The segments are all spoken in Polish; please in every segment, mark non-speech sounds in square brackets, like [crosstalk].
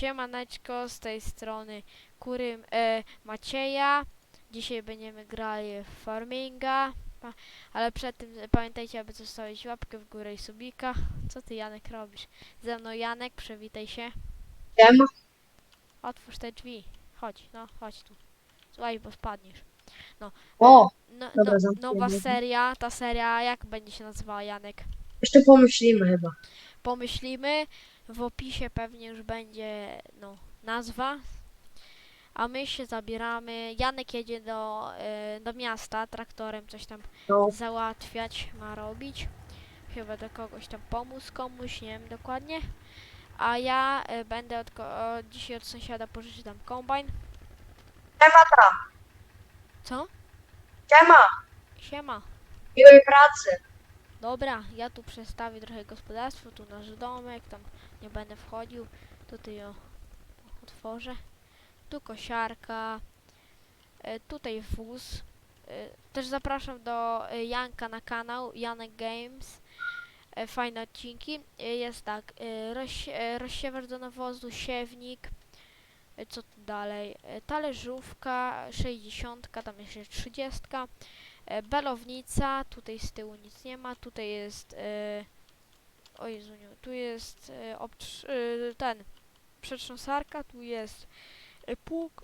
Siemaneczko, z tej strony Kurym e, Macieja. Dzisiaj będziemy grali w Farminga, ale przed tym pamiętajcie, aby zostawić łapkę w górę i subika. Co ty Janek robisz? Ze mną Janek, przywitaj się. Siema. Otwórz te drzwi. Chodź, no chodź tu. Słuchaj, bo spadniesz. No, O, no, dobra, no, nowa seria, ta seria jak będzie się nazywała Janek? jeszcze pomyślimy chyba. pomyślimy. W opisie pewnie już będzie no, nazwa. A my się zabieramy. Janek jedzie do, e, do miasta traktorem, coś tam No, załatwiać ma robić. Chyba do kogoś tam pomóc komuś, nie wiem dokładnie. A ja e, będę od, ko- od dzisiaj od sąsiada pożyczyć tam kombajn. siema tam, Co? siema, Siema. miłej pracy. Dobra, ja tu przestawię trochę gospodarstwo, tu nasz domek, tam nie będę wchodził. Tutaj o, otworzę. Tu kosiarka, e, tutaj wóz. E, Też zapraszam do e, Janka na kanał, Janek Games. Fajne odcinki. Jest tak, e, rozsiewacz do nawozu, siewnik. Co tu dalej? Talerzówka, 60, tam jeszcze 30. E, Belownica, tutaj z tyłu nic nie ma, tutaj jest, o Jezuniu, tu jest e, e, ten, przetrząsarka, tu jest e, pług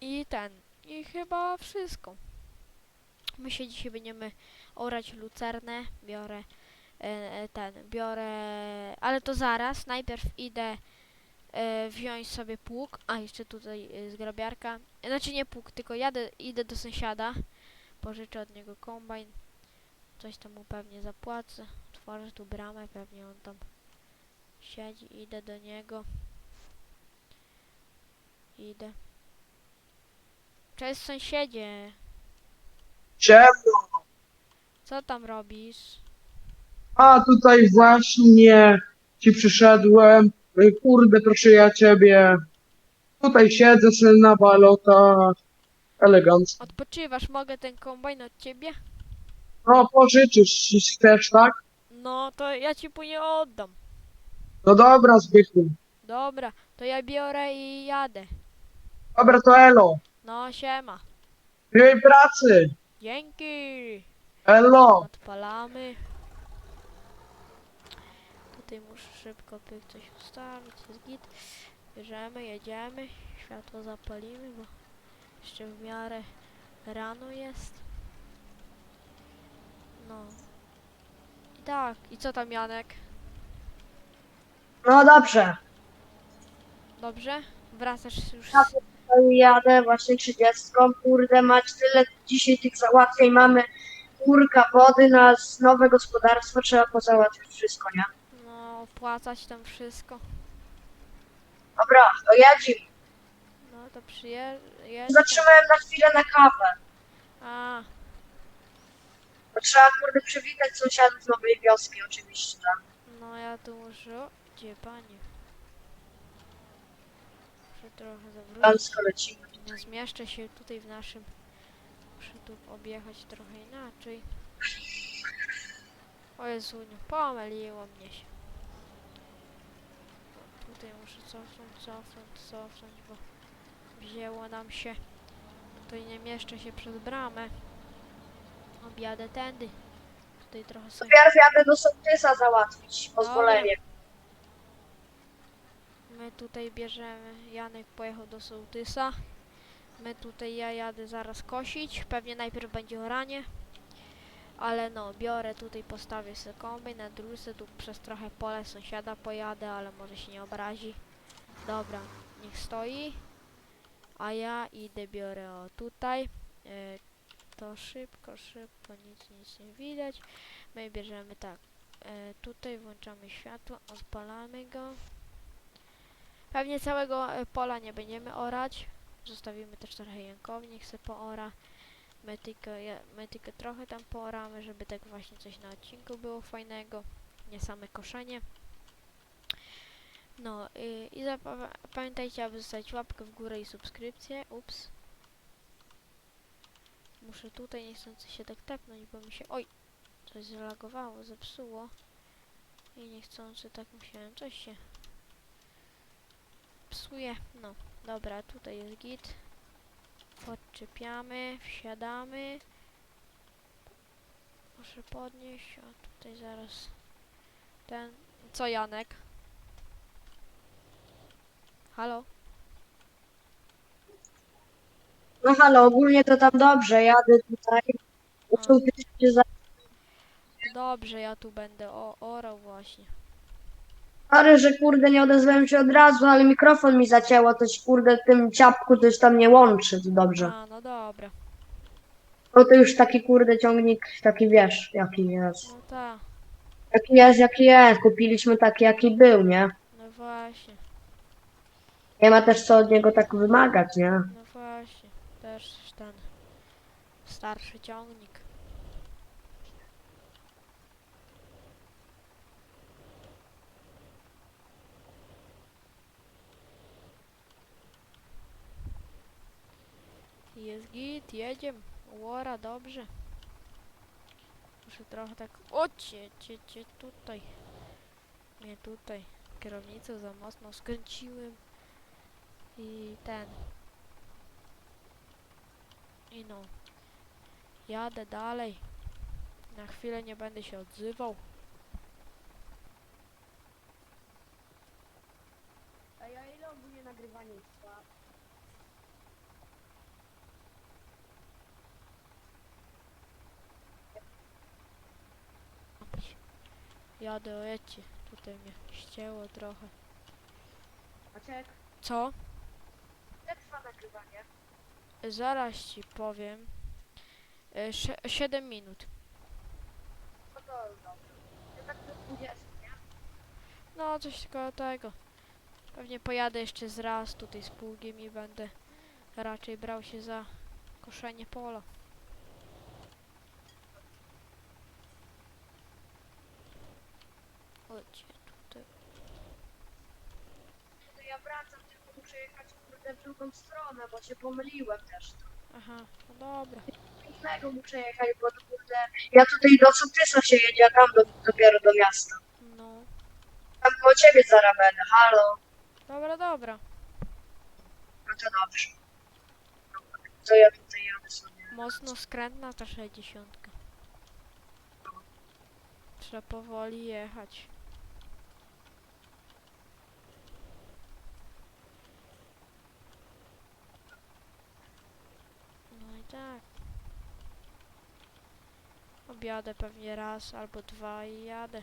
i ten, i chyba wszystko. My się dzisiaj będziemy orać lucernę, biorę e, ten, biorę, ale to zaraz, najpierw idę wziąć sobie pług, a jeszcze tutaj zgrabiarka, znaczy nie pług, tylko jadę, idę do sąsiada, pożyczę od niego kombajn, coś tam mu pewnie zapłacę, otworzę tu bramę, pewnie on tam siedzi, idę do niego, idę. Cześć sąsiedzie, Czemu? co tam robisz? A tutaj właśnie ci przyszedłem. Ej, Kurde, proszę ja ciebie. Tutaj siedzę sobie na balotach. Elegancko. Odpoczywasz, mogę ten kombajn od ciebie? No, pożyczysz, jeśli chcesz, tak? No to ja ci później oddam. No dobra, Zbychu. Dobra, to ja biorę i jadę. Dobra, to elo. No siema. Miłej pracy. Dzięki. Elo. Odpalamy. Tutaj muszę szybko pyk coś ustawić, jest git. Bierzemy, jedziemy, światło zapalimy, bo jeszcze w miarę rano jest. No. Tak, i co tam Janek? No dobrze, Dobrze? Wracasz już Tak. z... to jadę właśnie 30. Kurde, mać tyle dzisiaj tych załatwień mamy. Kurka wody na nowe gospodarstwo, trzeba pozałatwić wszystko, nie? No, opłacać tam wszystko. Dobra, to jedzimy. No to przyjeżdżę. Zatrzymałem na chwilę na kawę. A, Bo trzeba kurde przywitać sąsiadów z nowej wioski oczywiście, tak? no ja tu muszę... O, Gdzie pani? Muszę trochę zawrócić. Lecimy. Nie zmieszczę się tutaj w naszym. Muszę tu objechać trochę inaczej. O Jezuniu, pomyliło mnie się. Tutaj muszę cofnąć, cofnąć, cofnąć, bo wzięło nam się. Tutaj nie mieszczę się przez bramę. Objadę tędy. Tutaj trochę sobie... Najpierw jadę do sołtysa załatwić pozwolenie. My tutaj bierzemy, Janek pojechał do sołtysa. My tutaj, ja jadę zaraz kosić. Pewnie najpierw będzie oranie. Ale no, biorę tutaj, postawię sobie kombajn na drusę, tu przez trochę pole sąsiada pojadę, ale może się nie obrazi. Dobra, niech stoi. A ja idę, biorę o tutaj. E, to szybko, szybko, nic, nic nie widać. My bierzemy tak. E, tutaj włączamy światło, odpalamy go. Pewnie całego e, pola nie będziemy orać. Zostawimy też trochę Jankowi, niech se poora. My tylko, ja- my tylko trochę tam pooramy, żeby tak właśnie coś na odcinku było fajnego. Nie same koszenie. No i zapa- pamiętajcie, aby zostawić łapkę w górę i subskrypcję. Ups. Muszę tutaj niechcący się tak tepnąć, bo mi się... Oj! Coś zlagowało, zepsuło. I niechcący tak musiałem, coś się pasuje. No, dobra, tutaj jest git. Podczepiamy, wsiadamy. Muszę podnieść, a tutaj zaraz ten... Co Janek? Halo? No halo, ogólnie to tam dobrze, jadę tutaj. Się za... Dobrze, ja tu będę o, orał właśnie. Sorry, że kurde nie odezwałem się od razu, ale mikrofon mi zacięło, coś kurde w tym ciapku coś tam nie łączy to dobrze. A, no dobra. No to już taki kurde ciągnik, taki wiesz, jaki jest. No tak, Jaki jest, jaki jest. Kupiliśmy taki, jaki był, nie? no właśnie. Nie ma też co od niego tak wymagać, nie? No właśnie, też ten starszy ciągnik. Jest git, jedziemy. Łora, dobrze. Muszę trochę tak... O, cie, cie, cie, tutaj. Nie tutaj. Kierownicę za mocno skręciłem. I ten. I no. Jadę dalej. Na chwilę nie będę się odzywał. A ja ile ogólnie nagrywanie trwa? Jadę o jecie. Tutaj mnie ścięło trochę. Maciek, Co? ile trwa nagrywanie? Zaraz ci powiem. 7 minut. No to dobrze. Ja tak do 20, nie? No, coś koło tego. Pewnie pojadę jeszcze z raz tutaj z pługiem i będę raczej brał się za koszenie pola. Chodź, tutaj. To ja wracam, tylko muszę jechać kurde w drugą stronę, bo się pomyliłem też. Aha, no dobra. Innego muszę jechać, bo to kurde... Ja tutaj do Sotysa się jedzie, a tam do, dopiero do miasta. No, Tam po ciebie zaraz będę, halo. dobra, dobra. No to dobrze. To ja tutaj jadę sobie. Mocno skrętna ta 60. Trzeba powoli jechać. No i tak. Objadę pewnie raz albo dwa i jadę.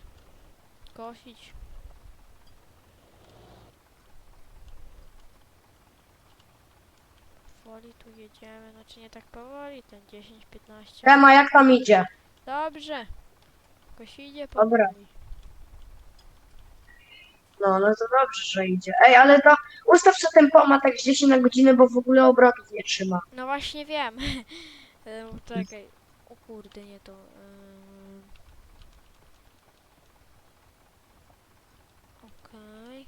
Kosić. Powoli tu jedziemy, znaczy nie tak powoli, ten 10-15. Ema, jak tam idzie? Dobrze. Kosidzie Dobra. powoli. No, no to dobrze, że idzie. Ej, ale to ustaw sobie tempo ma tak z 10 na godzinę, bo w ogóle obrotów nie trzyma. No właśnie wiem. [laughs] Em, Czekaj. Kurde, nie to. em. Okej.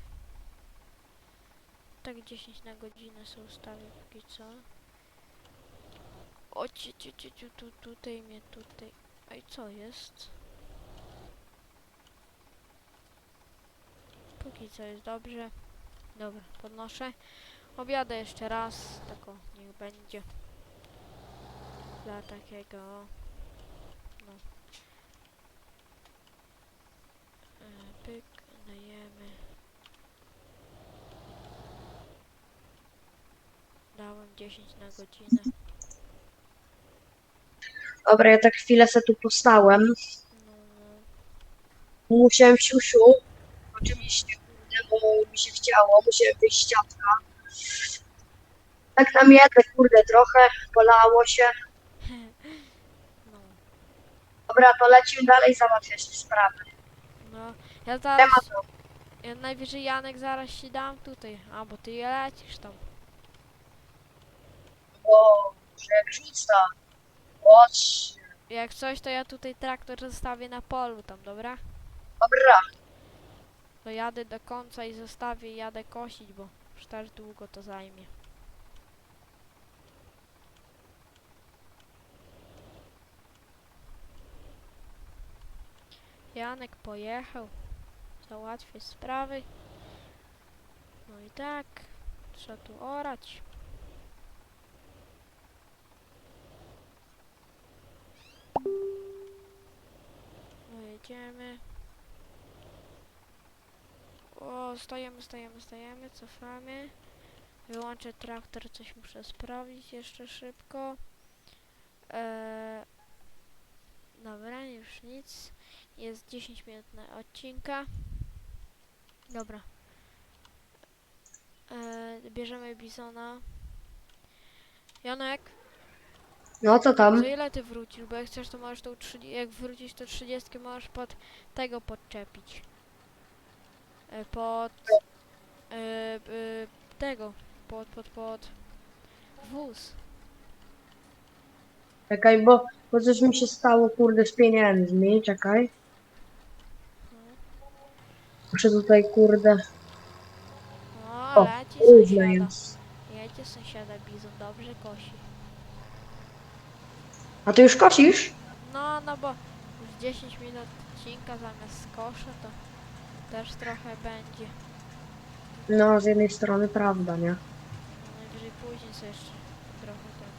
Tak 10 na godzinę sobie ustawię póki co. O ci, ci, ci, ci, tu, tutaj mnie tutaj. Ej, co jest? Póki co jest dobrze. Dobra, podnoszę. Objadę jeszcze raz, tako niech będzie. Dla takiego, no. E, Pyk, dajemy. Dałem 10 na godzinę. Dobra, ja tak chwilę se tu postałem. No, no. Musiałem siusiu. Oczywiście, kurde, bo mi się chciało. Musiałem wyjść z ciatka. Tak na miedę, kurde, trochę. Polało się. [laughs] no, Dobra, to lecimy dalej załatwiać te sprawy. No. Ja zaraz, Temat ja najwyżej Janek zaraz ci dam tutaj. A, bo ty lecisz tam. bo że jak rzuca. Chodź. Jak coś, to ja tutaj traktor zostawię na polu tam, dobra? Dobra. To jadę do końca i zostawię, jadę kosić, bo już też długo to zajmie. Janek pojechał załatwić sprawy. No i tak. Trzeba tu orać. No jedziemy. O, stajemy, stajemy, stajemy, cofamy. Wyłączę traktor, coś muszę sprawdzić jeszcze szybko. Eee, dobra, już nic. Jest 10 minut na odcinka. Dobra. Eee, bierzemy bizona. Janek, No co tam? za ile ty wrócisz? Bo jak chcesz, to możesz tą 30, jak wrócić to 30 możesz pod tego podczepić. E, pod e, e, tego. Pod, pod, pod wóz. Czekaj, bo, bo coś mi się stało, kurde, z pieniędzmi. Czekaj. Muszę tutaj, kurde, No, o, leci różne sąsiada. jest. Jedzie sąsiada bizon, dobrze kosi. A ty już kosisz? No, no bo już 10 minut odcinka zamiast kosza to też trochę będzie. No, z jednej strony prawda, nie? No, najwyżej później sobie jeszcze trochę tam.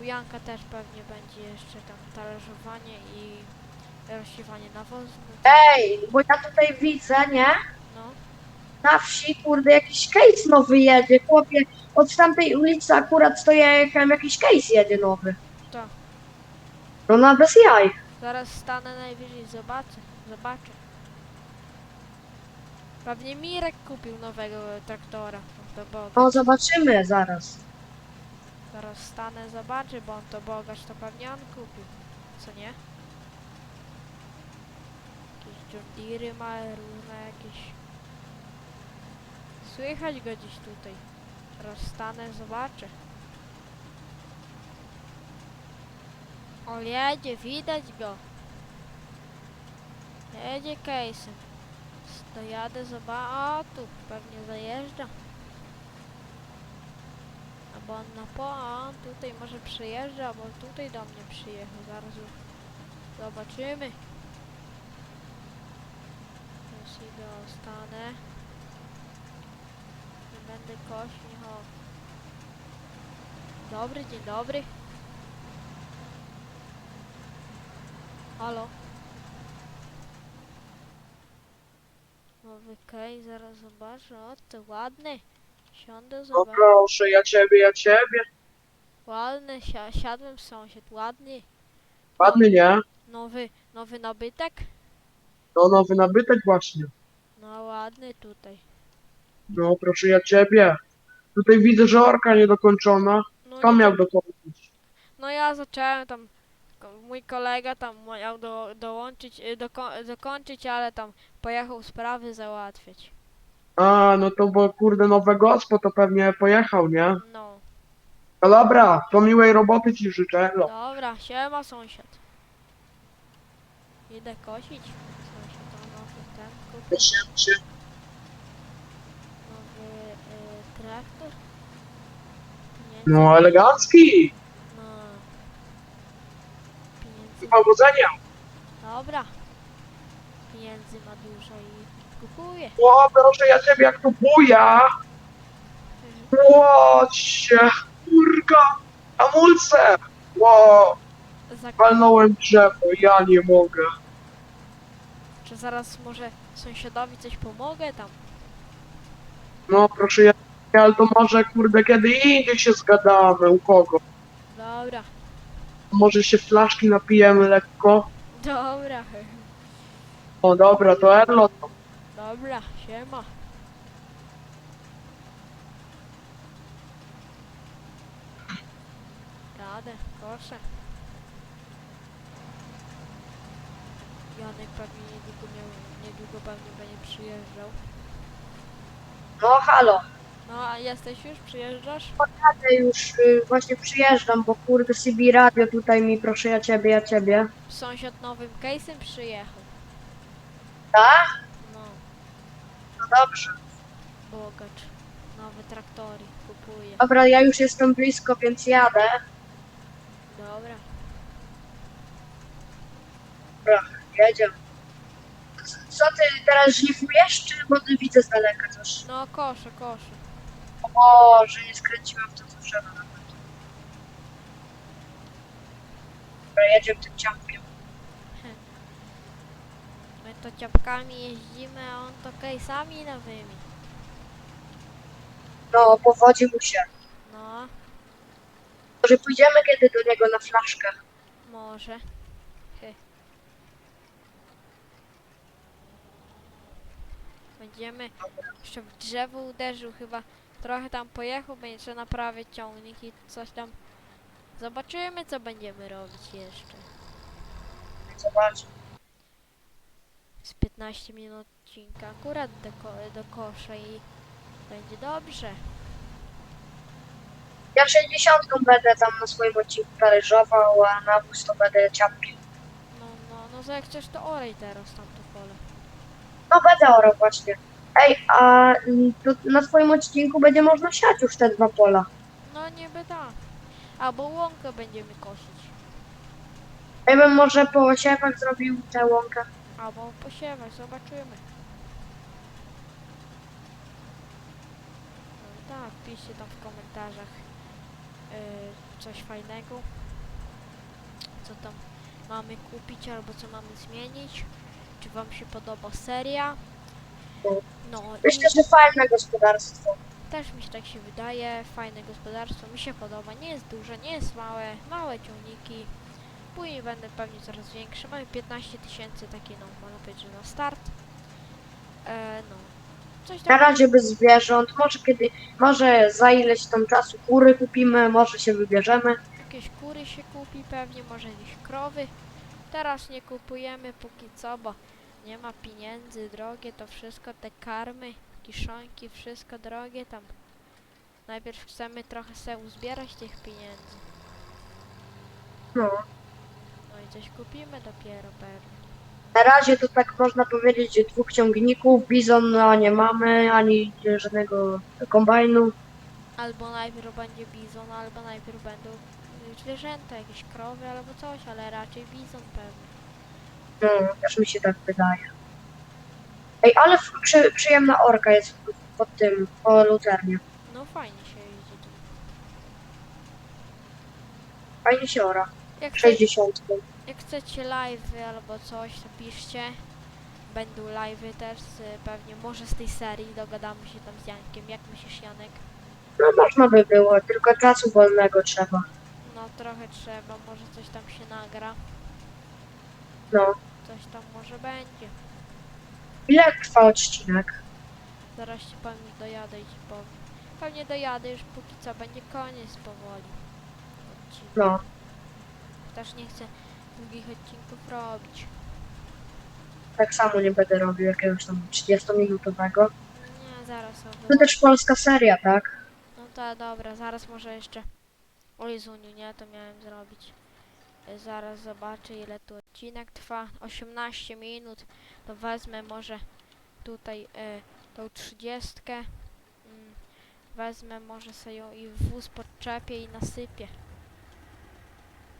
U Janka też pewnie będzie jeszcze tam talerzowanie i rozsiewanie nawozu. Ej, bo ja tutaj widzę, nie? no, Na wsi, kurde, jakiś case nowy jedzie, chłopie. Od tamtej ulicy akurat to ja jechałem, jakiś case jedzie nowy. to. No na bez jaj. Zaraz stanę najwyżej, zobaczę, zobaczę. Pewnie Mirek kupił nowego traktora. To bo No zobaczymy zaraz. Zaraz stanę, zobaczę, bo on to bogacz, to pewnie on kupił. Co nie? Deere ma, różne jakieś... Słychać go gdzieś tutaj. Zaraz stanę, zobaczę. O, jedzie, widać go. Jedzie case'em. Dojadę, zobaczę. O, tu pewnie zajeżdża. Albo on na po, a on tutaj może przyjeżdża, albo tutaj do mnie przyjechał. Zaraz zobaczymy. Teraz idę, stanę. Nie będę kośni, ho. Dobry, dzień dobry. Halo. Nowy kej, zaraz zobaczę. O, to ładny. Siądę, No zobaczę. proszę, ja ciebie, ja ciebie. Ładny, si- siadłem sąsiad, ładny. Ładny, nie? Nowy, nowy nabytek? No nowy nabytek właśnie. No ładny tutaj. No proszę, ja ciebie. Tutaj widzę, że orka niedokończona. No, Kto nie miał dokończyć? no ja zacząłem tam, ko- mój kolega tam miał do, dołączyć, y, doko, dokończyć, ale tam pojechał sprawy załatwiać. A, no to bo kurde nowe gospo to pewnie pojechał, nie? No, No dobra, to miłej roboty ci życzę. No. dobra, siema sąsiad. Idę kosić. Sąsiad, a nowy ten kupił, Proszę cię. nowy y, traktor. Pieniędzy, No elegancki. no. Pieniędzy Powodzenia. Dobra. Pieniędzy ma dużo i kupuje. O, proszę, ja ciebie jak tu buja. Łocie, kurka, hamulce. Ło, Zak- walnąłem drzewo, ja nie mogę. Czy zaraz może sąsiadowi coś pomogę tam? No proszę, ja, ale to może kurde kiedy indziej się zgadamy, u kogo. Dobra, Może się flaszki napijemy lekko. dobra, O dobra, to Erlo. to. dobra, siema. Jadę, proszę. Janek pewnie niedługo, miał, niedługo pewnie będzie przyjeżdżał. No halo. No a jesteś już? Przyjeżdżasz? Ja już y, właśnie przyjeżdżam, bo kurde CB Radio tutaj mi, proszę ja ciebie, ja ciebie. Sąsiad nowym case'em przyjechał. Tak? No, No dobrze. bogacz. Nowe traktory kupuje. Dobra, ja już jestem blisko, więc jadę. Dobra. Jedziemy. Co ty teraz żniwujesz, czy bo ty widzę z daleka coś? No kosze, kosze. Boże, nie skręciłem w to co trzeba nawet. Dobra, jedziemy tym ciągiem. [laughs] My to ciapkami jeździmy, a on to case'ami nowymi. No, powodzi mu się. No, Może pójdziemy kiedy do niego na flaszkę. może. Będziemy jeszcze w drzewo uderzył chyba. Trochę tam pojechał, będzie trzeba naprawić ciągnik i coś tam. Zobaczymy co będziemy robić jeszcze. Zobacz. Z 15 minut odcinka akurat do, ko do kosza i będzie dobrze. Ja 60 będę tam na swoim odcinku talerzował, a na wóz to będę ciapkiem. No, no, no to jak chcesz to oraj teraz pole. No będę orał właśnie. Ej, a mm, to na swoim odcinku będzie można siać już te dwa pola. No niby tak. Albo łąkę będziemy kosić. Ja bym może po osiewach zrobił tę łąkę. Albo posiewać, zobaczymy. No tak, piszcie tam w komentarzach yy, coś fajnego. Co tam mamy kupić albo co mamy zmienić. Czy wam się podoba seria? No Myślę, że fajne gospodarstwo. Też mi się tak się wydaje, fajne gospodarstwo, mi się podoba, nie jest duże, nie jest małe, małe ciągniki. Później będę pewnie coraz większy, mamy 15 tysięcy takie no, można powiedzieć, że na start. E, no, coś Na razie bez zwierząt. Może kiedy, może za ileś tam czasu kury kupimy, może się wybierzemy. jakieś kury się kupi pewnie, może jakieś krowy. Teraz nie kupujemy póki co, bo nie ma pieniędzy, drogie to wszystko, te karmy, kiszonki, wszystko drogie tam. Najpierw chcemy trochę sobie uzbierać tych pieniędzy. No. No i coś kupimy dopiero pewnie. Na razie to tak można powiedzieć, że dwóch ciągników, bizon no, nie mamy, ani żadnego kombajnu. Albo najpierw będzie bizon, albo najpierw będą zwierzęta, jakieś krowy albo coś, ale raczej bizon pewnie. No, też mi się tak wydaje. Ej, ale f- przy, przyjemna orka jest pod tym, po lucernie. No fajnie się jeździ tu. Fajnie się ora. Jak, chce, 60. jak chcecie live albo coś, to piszcie. Będą live'y też, y, pewnie może z tej serii, dogadamy się tam z Jankiem. Jak myślisz Janek? No można by było, tylko czasu wolnego trzeba. No trochę trzeba, może coś tam się nagra, No. coś tam może będzie. Ile trwa odcinek? Zaraz ci już dojadę i ci powiem. Pewnie dojadę już póki co, będzie koniec powoli. Odcinka. No. Też nie chcę długich odcinków robić. Tak samo nie będę robił jakiegoś tam 30-minutowego. Nie, zaraz To sobie. też polska seria, tak? No to dobra, zaraz może jeszcze. O Jezuniu, nie, to miałem zrobić. E, Zaraz zobaczę ile tu odcinek trwa. 18 minut. To wezmę może tutaj e, tą 30. Mm, wezmę może sobie ją i w wóz podczepię i nasypię.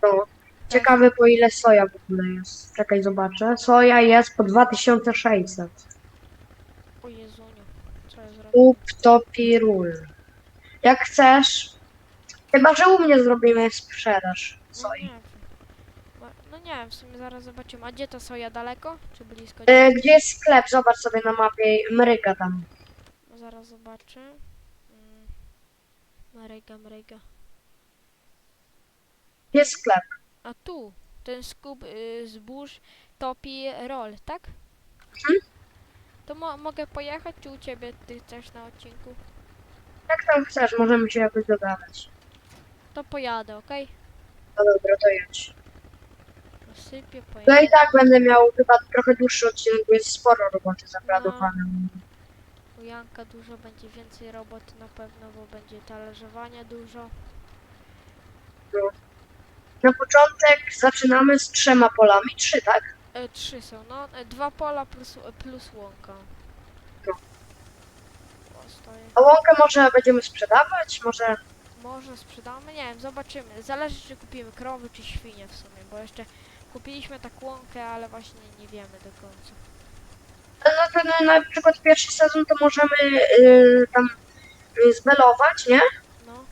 No. Ciekawe po ile soja w ogóle jest. Czekaj, zobaczę. Soja jest po 2600. O Jezuniu, co ja zrobię? Kup topirul. Jak chcesz. Chyba, że u mnie zrobimy sprzedaż No soi. nie wiem. No nie wiem, w sumie zaraz zobaczymy. A gdzie ta soja daleko? Czy blisko? E, gdzie jest sklep? Zobacz sobie na mapie. Mryga tam. No zaraz zobaczę. Mm. Maryga. Gdzie jest sklep? A tu, ten skup y, zbóż topi rol, tak? Mhm. To mo mogę pojechać, czy u ciebie ty chcesz na odcinku? Jak tam chcesz, możemy się jakoś dogadać. To pojadę, okej? No dobra, to jedź. Posypię, No pojadę. i tak będę miał chyba trochę dłuższy odcinek, bo jest sporo roboty zaplanowane. U Janka dużo będzie więcej roboty na pewno, bo będzie talerzowania dużo. Na początek zaczynamy z trzema polami. Trzy, tak? E, trzy są, no. E, dwa pola plus, plus łąka. No. O, stoję. A łąkę może będziemy sprzedawać? Może... Może sprzedamy, nie wiem, zobaczymy. Zależy czy kupimy krowy czy świnie w sumie, bo jeszcze kupiliśmy tak łąkę, ale właśnie nie wiemy do końca. No to na, na przykład pierwszy sezon to możemy yy, tam y, zbelować, nie? No,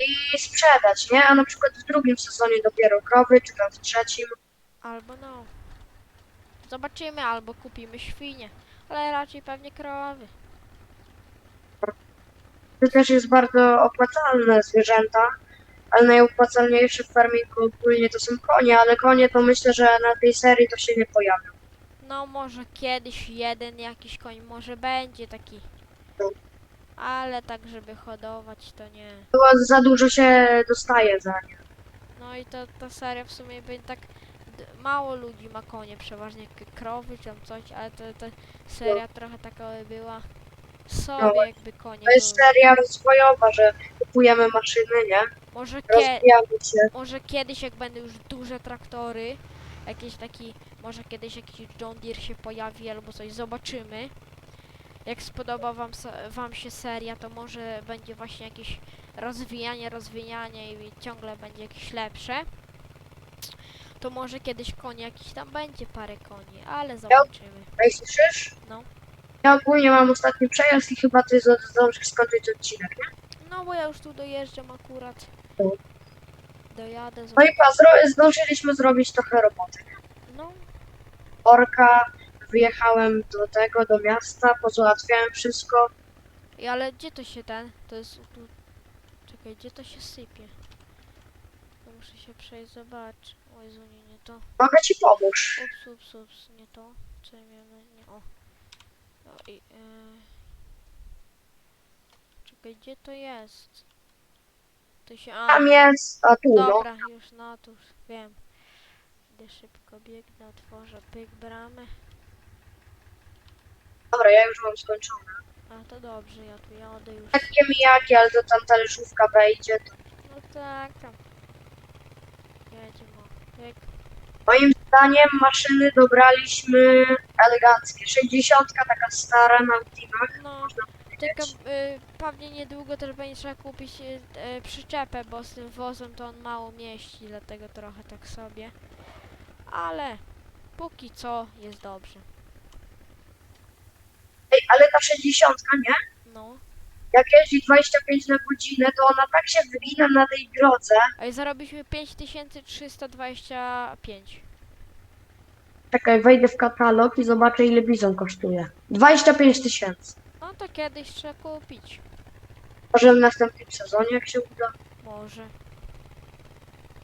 I sprzedać, nie? A na przykład w drugim sezonie dopiero krowy, czy tam w trzecim. albo no. Zobaczymy, albo kupimy świnie. Ale raczej pewnie krowy. To też jest bardzo opłacalne zwierzęta, ale najopłacalniejsze w farmingu ogólnie to są konie, ale konie to myślę, że na tej serii to się nie pojawią. No może kiedyś jeden jakiś koń może będzie taki. No. Ale tak, żeby hodować to nie. Bo za dużo się dostaje za nie. No i to ta seria w sumie będzie tak d- mało ludzi ma konie, przeważnie k- krowy czy tam coś, ale to, to seria trochę taka była sobie No, jakby konie To jest były. seria rozwojowa, że kupujemy maszyny, nie? Może, kie, Rozwijamy się. może kiedyś jak będą już duże traktory, jakiś taki, może kiedyś jakiś John Deere się pojawi albo coś, zobaczymy. Jak spodoba wam, se- wam się seria, to może będzie właśnie jakieś rozwijanie, rozwijanie i ciągle będzie jakieś lepsze. To może kiedyś konie jakiś tam będzie parę koni, ale zobaczymy. Ej, słyszysz? No. Ja ogólnie mam ostatni przejazd i chyba ty zdążysz skończyć odcinek, nie? No bo ja już tu dojeżdżam akurat. No. Dojadę, No zobaczę. i pa, zro- zdążyliśmy zrobić trochę roboty. No, Orka, wyjechałem do tego, do miasta, pozałatwiałem wszystko. I ale gdzie to się ten? To jest tu. Czekaj, gdzie to się sypie? To muszę się przejść, zobacz. O Jezu, nie, nie to. Mogę ci pomóż. Ups, ups, ups, nie to. Co ja miałem na... nie, o. o i, e... Czekaj, gdzie to jest? To się... A, Tam jest, a tu no. dobra, już, no to już wiem. Idę szybko, biegnę, otworzę pyk bramę. Dobra, ja już mam skończone. A, to dobrze, ja tu jadę już. Takie mijaki, ale to tam talerzówka wejdzie. To No tak, tam. Jedziemy, pyk. moim zdaniem maszyny dobraliśmy eleganckie. 60 taka stara na Ultimach. No, tylko y, pewnie niedługo też będzie trzeba kupić y, y, przyczepę, bo z tym wozem to on mało mieści, dlatego trochę tak sobie. Ale póki co jest dobrze. Ej, ale ta 60, nie? No. Jak jeździ 25 na godzinę, to ona tak się wygina na tej drodze. A i zarobiliśmy 5325. Czekaj, wejdę w katalog i zobaczę ile bizon kosztuje. 25 tysięcy. No to kiedyś trzeba kupić. Może w następnym sezonie, jak się uda. Może.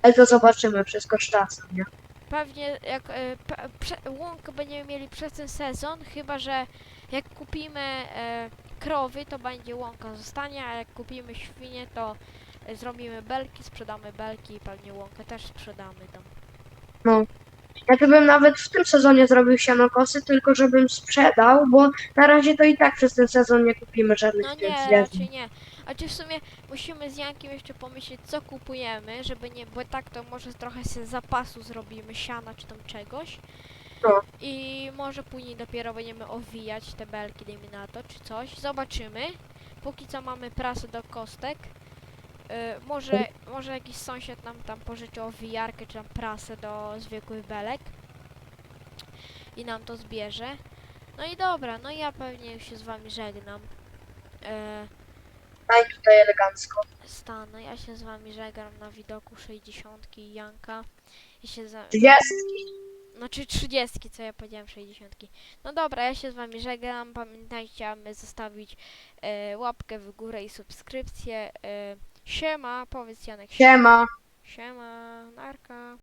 Ale to zobaczymy wszystko z czasem, nie? Pewnie jak pe, prze, łąkę będziemy mieli przez ten sezon, chyba że jak kupimy e, krowy, to będzie łąka zostanie, a jak kupimy świnie, to e, zrobimy belki, sprzedamy belki i pewnie łąkę też sprzedamy tam. Ja to bym nawet w tym sezonie zrobił sianokosy, tylko żebym sprzedał, bo na razie to i tak przez ten sezon nie kupimy żadnych No nie, zwierząt. raczej nie. A czy w sumie musimy z Jankiem jeszcze pomyśleć, co kupujemy, żeby nie, bo tak to może trochę się zapasu zrobimy, siana czy tam czegoś. No. I może później dopiero będziemy owijać te belki, dajmy na to, czy coś. Zobaczymy. Póki co mamy prasę do kostek. Y, może, może jakiś sąsiad nam tam pożyczy owijarkę, czy tam prasę do zwykłych belek. I nam to zbierze. No i dobra, no i ja pewnie już się z wami żegnam. Daj tutaj elegancko. stanę, ja się z wami żegnam na widoku 60 i Janka. Ja się za... Trzydziestki. Znaczy 30, co ja powiedziałem 60. No dobra, ja się z wami żegnam. Pamiętajcie, aby zostawić e, łapkę w górę i subskrypcję. E, siema, powiedz Janek. Siema. Siema, narka.